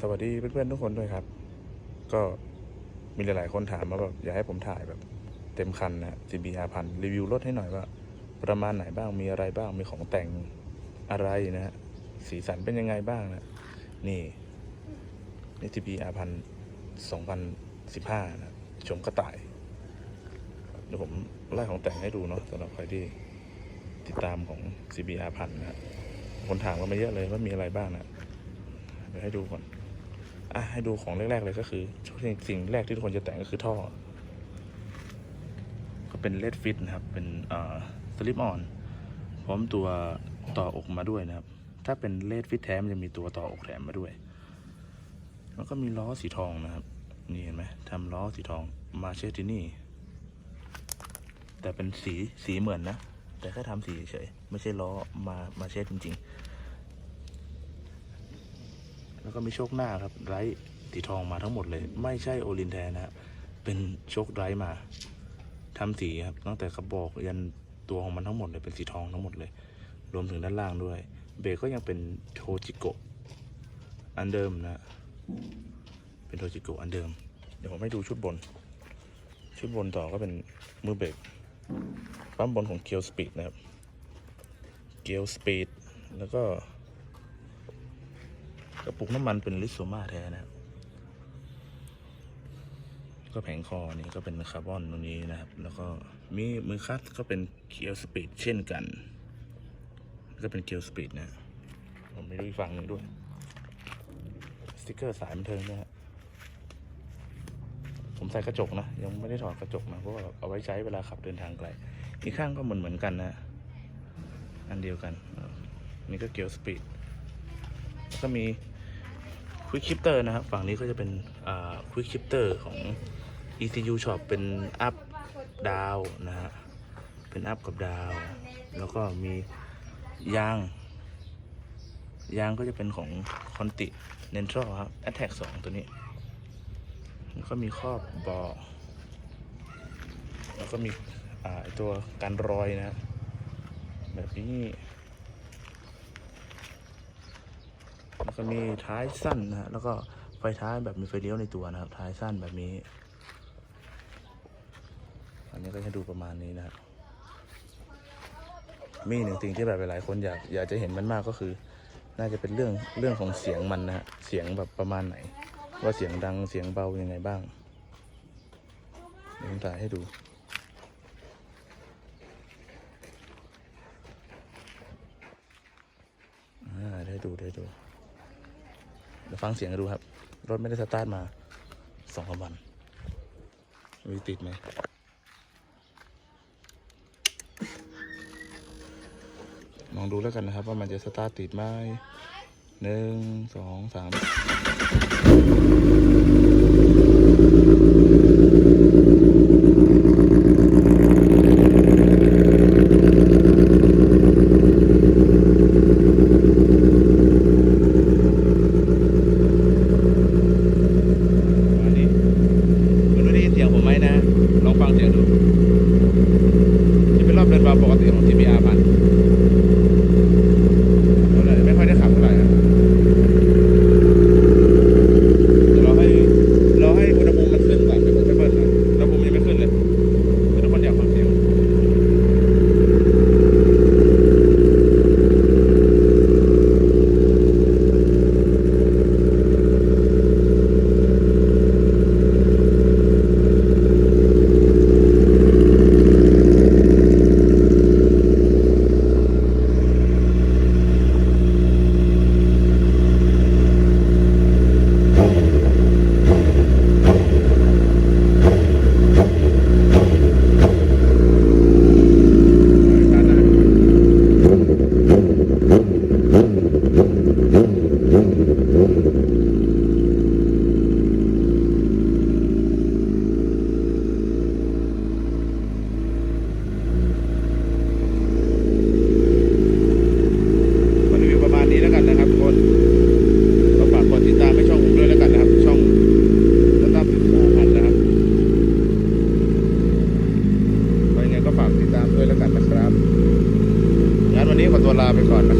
สวัสดีเพื่อนๆทุกคนด้วยครับ ก็มีหลายๆคนถามมาแบบอยากให้ผมถ่ายแบบ เต็มคันนะ CBR พันรีวิวรถให้หน่อยว่า ประมาณไหนบ้างมีอะไรบ้างมีของแต่งอะไรนะฮะสีสันเป็นยังไงบ้างนะ นี่นี่ CBR พันสองพันสิบห้านะชมกระต่ายเดี๋ยวผมไล่ของแต่งให้ดูเนาะสำหรับใครที่ติดตามของ CBR พันนะฮะคนถามกันมาเยอะเลยว่ามีอะไรบ้างนะ เดี๋ยวให้ดูก่อนอะให้ดูของแรกๆเลยก็คือสิ่งสิ่งแรกที่ทุกคนจะแต่งก็คือท่อ ก็เป็นเลดฟิตนะครับ เป็นอ่อสลิปออน พร้อมตัวต่ออกมาด้วยนะครับ ถ้าเป็นเลดฟิตแท้มันจะมีตัวต่ออกแถมมาด้วย แล้วก็มีล้อสีทองนะครับ นี่เห็นไหมทำล้อสีทองมาเชตินี่ แต่เป็นสีสีเหมือนนะ แต่แค่ทำสีเฉยๆไม่ใช่ล้อมามาเชตจริง ๆ แล้วก็มีโชคหน้าครับไร้สีทองมาทั้งหมดเลย ไม่ใช่โอลินแทนนะเป็นโชคไร้มาทำสีครับตั้งแต่กระบอกยันตัวของมันทั้งหมดเลยเป็นสีทองทั้งหมดเลย รวมถึงด้านล่างด้วย เบรกก็ยังเป็นโทจิโกะอันเดิมนะฮะเป็นโทจิโกะอันเดิม เดี๋ยวผมให้ดูชุดบน ชุดบนต่อก็เป็นมือเบรกปั๊มบนของเกียวสปีดนะครับเกียวสปีดแล้วก็ กระปุกน้ำมันเป็นลิโซมาแท้นะครับ ก็แผงคอนี่ก็เป็นคาร์บอนตรงนี้นะครับ แล้วก็มีมือคัดก็เป็นเกียวสปีดเช่นกัน ก็เป็นเกียวสปีดนะผมไม่ดูอีกฝั่งหนึ่งด้วย สติกเกอร์สายบันเทิงนะฮะผมใส่กระจกนะ ยังไม่ได้ถอดกระจกนะเพราะว่าเอาไว้ใช้เวลาขับเดินทางไกลอีกข้างก็เหมือนเหมือนกันนะ อันเดียวกัน นี่ก็เกียวสปีดก็มี ควิกชิปเตอร์นะครับ ฝั่งนี้ก็จะเป็นควิกชิปเตอร์ของ ECU Shop เป็นอัพดาวนะฮะ เป็นอัพกับดาว แล้วก็มียาง ยางก็จะเป็นของคอนติเนนทรัลครับ Attack 2ตัวนี้ แล้วก็มีครอบบาะแล้วก็มีตัวการรอยนะ แบบนี้ แล้วก็มีท้ายสั้นนะฮะแล้วก็ไฟท้ายแบบมีไฟเลี้ยวในตัวนะครับ ท้ายสั้นแบบนี้ อันนี้ก็จะดูประมาณนี้นะครับมีหนึ่งสิ่งที่แบบหลายๆคนอยากอยากจะเห็นมันมากก็คือ น่าจะเป็นเรื่องเรื่องของเสียงมันนะฮะเสียงแบบประมาณไหน ว่าเสียงดังเสียงเบายังไงบ้างเดี๋ยวผมถ่ายให้ดูอ่าได้ดูได้ดู เดี๋ยวฟังเสียงกันดูครับ รถไม่ได้สตาร์ทมาสองสามวันมีติดไหมลองดูแล้วกันนะครับ ว่ามันจะสตาร์ทติดไหมหนึ่งสองสามอันนี้ไม่รู้ได้ยินเสียงผมไหมนะ ลองฟังเสียงดู จะเป็นรอบเดินเบาปกติของ TBR พันเอาเลยไม่ค่อยได้ขับเท่าไหร่นะเดี๋ยวเราให้เราให้อุณหภูมิมันขึ้นก่อนไปไปเปิดหน่อยอุณหภูมิยังไม่ขึ้นเลยเดี๋ยวทุกคนอยากฟังเสียง มารีวิวประมาณนี้แล้วกันนะครับทุกคนก็ฝากกดติดตามให้ช่องผมด้วยแล้วกันนะครับ ช่องรถตั้มพันนะครับไปยังไงก็ฝากติดตามด้วยแล้วกันนะครับงั้นวันนี้ขอตัวลาไปก่อนนะครับทุกคนไปละบ๊ายบาย ขอบ ไปก่อนนะ